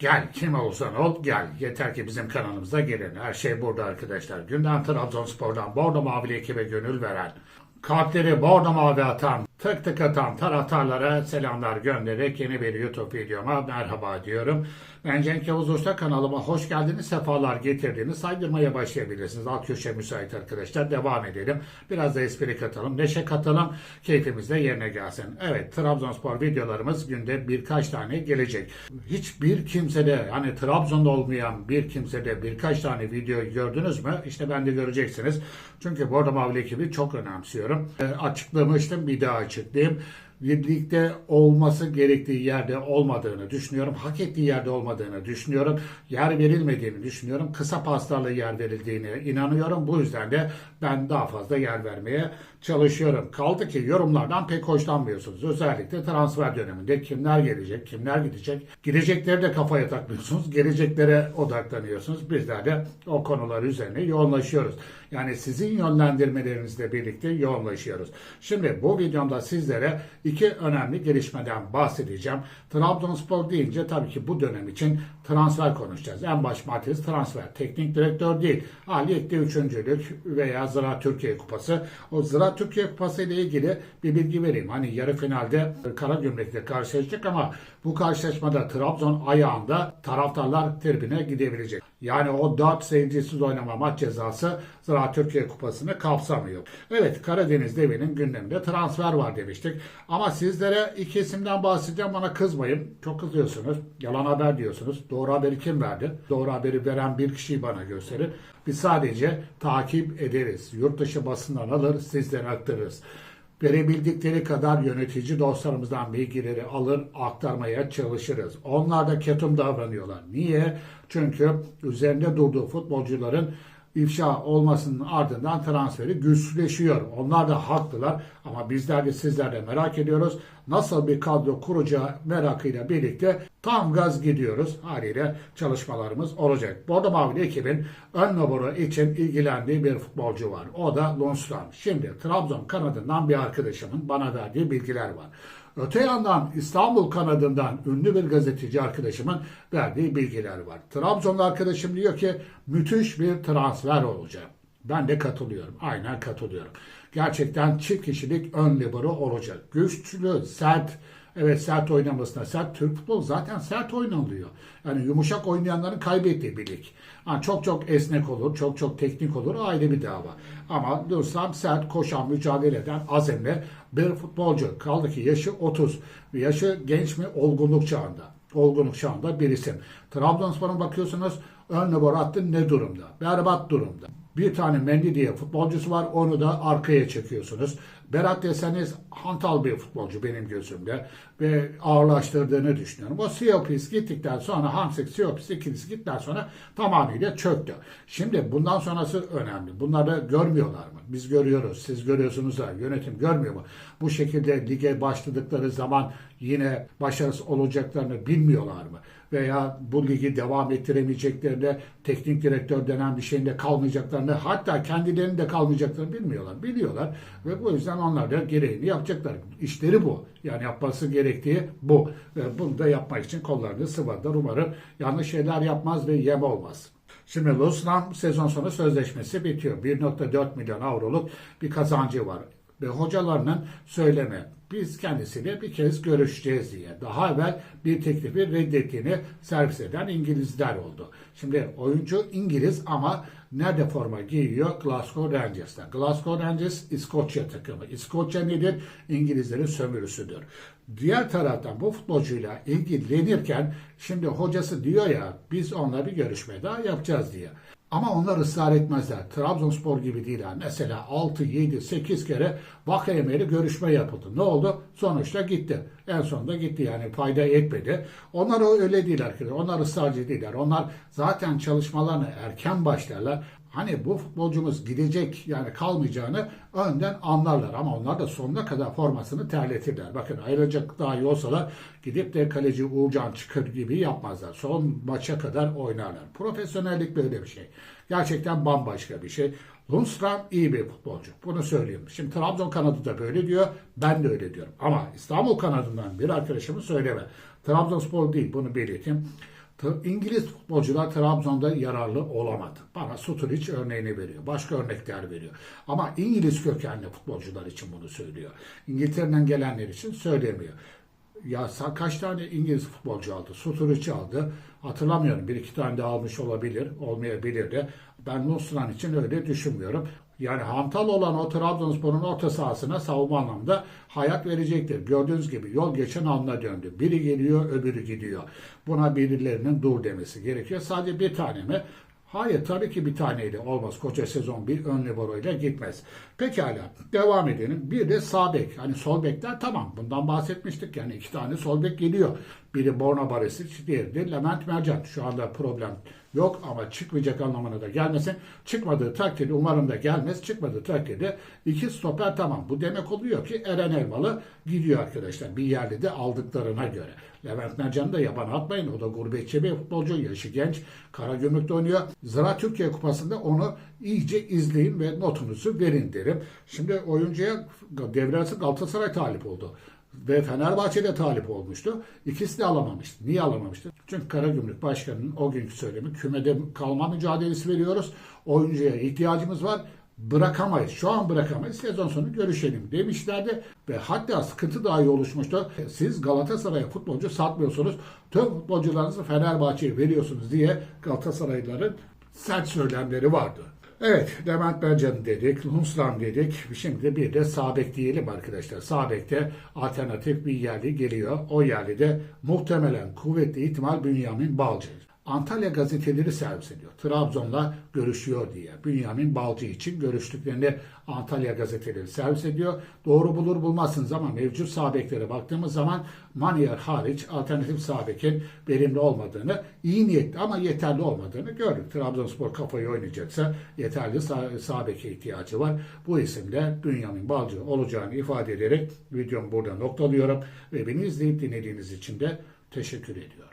Gel kim olursan ol gel. Yeter ki bizim kanalımıza gelin. Her şey burada arkadaşlar. Günden Trabzonspor'dan Bordo Mavili ekibe gönül veren, kalpleri Bordo Mavi atan, tık tık atan taraftarlara selamlar göndererek yeni bir YouTube videoma merhaba diyorum. Ben Cenk Yavuz Usta kanalıma hoş geldiniz, sefalar getirdiğiniz saydırmaya başlayabilirsiniz. Alt köşe müsait arkadaşlar. Devam edelim. Biraz da espri katalım, neşe katalım. Keyfimiz de yerine gelsin. Evet, Trabzonspor videolarımız günde birkaç tane gelecek. Hiçbir kimsede, hani Trabzon'da olmayan bir kimsede birkaç tane video gördünüz mü? İşte ben de göreceksiniz. Çünkü Bordo Mavili ekibi çok önemsiyorum. E, açıklamıştım, bir daha açıklayayım birlikte olması gerektiği yerde olmadığını düşünüyorum. Hak ettiği yerde olmadığını düşünüyorum. Yer verilmediğini düşünüyorum. Kısa paslarla yer verildiğine inanıyorum. Bu yüzden de ben daha fazla yer vermeye çalışıyorum. Kaldı ki yorumlardan pek hoşlanmıyorsunuz. Özellikle transfer döneminde kimler gelecek, kimler gidecek. Gidecekleri de kafaya takmıyorsunuz. Geleceklere odaklanıyorsunuz. Bizler de o konular üzerine yoğunlaşıyoruz. Yani sizin yönlendirmelerinizle birlikte yoğunlaşıyoruz. Şimdi bu videomda sizlere iki önemli gelişmeden bahsedeceğim. Trabzonspor deyince tabii ki bu dönem için transfer konuşacağız. En baş maddesi transfer. Teknik direktör değil. Ha, ligde üçüncülük veya Zira Türkiye Kupası. O Zira Türkiye Kupası ile ilgili bir bilgi vereyim. Hani yarı finalde Karagümrük'le karşılaşacak ama bu karşılaşmada Trabzon ayağında taraftarlar tribüne gidebilecek. Yani o 4 seyircisiz oynama maç cezası Zira Türkiye Kupası'nı kapsamıyor. Evet Karadeniz devinin gündeminde transfer var demiştik. Ama sizlere iki isimden bahsedeceğim bana kızmayın. Çok kızıyorsunuz. Yalan haber diyorsunuz. Doğru haberi kim verdi? Doğru haberi veren bir kişiyi bana gösterin. Biz sadece takip ederiz. Yurt dışı basından alır sizlere aktarırız verebildikleri kadar yönetici dostlarımızdan bilgileri alır, aktarmaya çalışırız. Onlar da ketum davranıyorlar. Niye? Çünkü üzerinde durduğu futbolcuların ifşa olmasının ardından transferi güçleşiyor. Onlar da haklılar ama bizler de sizler de merak ediyoruz. Nasıl bir kadro kuracağı merakıyla birlikte tam gaz gidiyoruz. Haliyle çalışmalarımız olacak. Bordo Mavili ekibin ön numara için ilgilendiği bir futbolcu var. O da Lundstram. Şimdi Trabzon kanadından bir arkadaşımın bana verdiği bilgiler var. Öte yandan İstanbul kanadından ünlü bir gazeteci arkadaşımın verdiği bilgiler var. Trabzonlu arkadaşım diyor ki müthiş bir transfer olacak. Ben de katılıyorum. Aynen katılıyorum. Gerçekten çift kişilik ön libero olacak. Güçlü, sert, Evet sert oynamasına. Sert Türk futbolu zaten sert oynanıyor. Yani yumuşak oynayanların kaybettiği bir lig. Yani çok çok esnek olur, çok çok teknik olur ayrı bir dava. Ama Dursam sert koşan, mücadele eden azemli bir futbolcu. Kaldı ki yaşı 30. Yaşı genç mi? Olgunluk çağında. Olgunluk çağında bir isim. Trabzonspor'un bakıyorsunuz ön numara attı ne durumda? Berbat durumda. Bir tane Mendy diye futbolcusu var. Onu da arkaya çekiyorsunuz. Berat deseniz hantal bir futbolcu benim gözümde. Ve ağırlaştırdığını düşünüyorum. O Siopis gittikten sonra Hamsik Siopis ikilisi gittikten sonra tamamıyla çöktü. Şimdi bundan sonrası önemli. Bunları görmüyorlar mı? Biz görüyoruz. Siz görüyorsunuz da yönetim görmüyor mu? Bu şekilde lige başladıkları zaman yine başarısız olacaklarını bilmiyorlar mı? Veya bu ligi devam ettiremeyeceklerini, teknik direktör denen bir şeyinde kalmayacaklarını, hatta kendilerinin de kalmayacaklarını bilmiyorlar. Biliyorlar ve bu yüzden onlar da gereğini yapacaklar. İşleri bu. Yani yapması gerektiği bu. Ve bunu da yapmak için kollarını sıvadılar. Umarım yanlış şeyler yapmaz ve yem olmaz. Şimdi Lusram sezon sonu sözleşmesi bitiyor. 1.4 milyon avroluk bir kazancı var. Ve hocalarının söyleme biz kendisiyle bir kez görüşeceğiz diye. Daha evvel bir teklifi reddettiğini servis eden İngilizler oldu. Şimdi oyuncu İngiliz ama nerede forma giyiyor? Glasgow Rangers'ta. Glasgow Rangers İskoçya takımı. İskoçya nedir? İngilizlerin sömürüsüdür. Diğer taraftan bu futbolcuyla ilgilenirken şimdi hocası diyor ya biz onunla bir görüşme daha yapacağız diye. Ama onlar ısrar etmezler. Trabzonspor gibi değil. Yani. Mesela 6, 7, 8 kere Vakayeme ile görüşme yapıldı. Ne oldu? Sonuçta gitti. En sonunda gitti yani fayda etmedi. Onlar öyle değil arkadaşlar. Onlar ısrarcı değiller. Onlar zaten çalışmalarını erken başlarlar. Hani bu futbolcumuz gidecek yani kalmayacağını önden anlarlar ama onlar da sonuna kadar formasını terletirler. Bakın ayrılacak daha iyi olsalar gidip de kaleci Uğurcan Çıkır gibi yapmazlar. Son maça kadar oynarlar. Profesyonellik böyle bir şey. Gerçekten bambaşka bir şey. Lundstram iyi bir futbolcu. Bunu söyleyeyim. Şimdi Trabzon kanadı da böyle diyor. Ben de öyle diyorum. Ama İstanbul kanadından bir arkadaşımı söyleme. Trabzonspor değil bunu belirteyim. İngiliz futbolcular Trabzon'da yararlı olamadı. Bana Suturic örneğini veriyor. Başka örnekler veriyor. Ama İngiliz kökenli futbolcular için bunu söylüyor. İngiltere'den gelenler için söylemiyor. Ya kaç tane İngiliz futbolcu aldı? Suturic aldı. Hatırlamıyorum. Bir iki tane de almış olabilir. Olmayabilir de. Ben Nusran için öyle düşünmüyorum. Yani hantal olan o Trabzonspor'un orta sahasına savunma anlamda hayat verecektir. Gördüğünüz gibi yol geçen anına döndü. Biri geliyor, öbürü gidiyor. Buna birilerinin dur demesi gerekiyor. Sadece bir tane mi? Hayır tabii ki bir taneyle olmaz. Koca sezon bir ön liberoyla gitmez. Pekala devam edelim. Bir de sağ bek. Hani sol bekler tamam bundan bahsetmiştik. Yani iki tane sol bek geliyor. Biri Borna Barisic, diğeri de Levent Mercan. Şu anda problem yok ama çıkmayacak anlamına da gelmesin. Çıkmadığı takdirde umarım da gelmez. Çıkmadığı takdirde iki stoper tamam. Bu demek oluyor ki Eren Elmalı gidiyor arkadaşlar. Bir yerde de aldıklarına göre. Levent Mercan'ı da yaban atmayın. O da gurbetçi bir futbolcu. Yaşı genç. Karagümrük'te oynuyor. Zira Türkiye Kupası'nda onu iyice izleyin ve notunuzu verin derim. Şimdi oyuncuya devre arası Galatasaray talip oldu. Ve Fenerbahçe'de talip olmuştu. İkisi de alamamıştı. Niye alamamıştı? Çünkü Karagümrük Başkanı'nın o günkü söylemi kümede kalma mücadelesi veriyoruz. Oyuncuya ihtiyacımız var bırakamayız. Şu an bırakamayız. Sezon sonu görüşelim demişlerdi ve hatta sıkıntı dahi oluşmuştu. Siz Galatasaray'a futbolcu satmıyorsunuz. Tüm futbolcularınızı Fenerbahçe'ye veriyorsunuz diye Galatasaraylıların sert söylemleri vardı. Evet, Levent Bercan dedik, Hunslan dedik. Şimdi bir de Sabek diyelim arkadaşlar. Sabek'te alternatif bir yerli geliyor. O yerli de muhtemelen kuvvetli ihtimal Bünyamin Balcı. Antalya gazeteleri servis ediyor. Trabzon'la görüşüyor diye. Bünyamin Balcı için görüştüklerini Antalya gazeteleri servis ediyor. Doğru bulur bulmazsınız ama mevcut sabeklere baktığımız zaman Manier hariç alternatif sabekin verimli olmadığını, iyi niyetli ama yeterli olmadığını gördük. Trabzonspor kafayı oynayacaksa yeterli sağ, sağ beke ihtiyacı var. Bu isimde Bünyamin Balcı olacağını ifade ederek videomu burada noktalıyorum ve beni izleyip dinlediğiniz için de teşekkür ediyorum.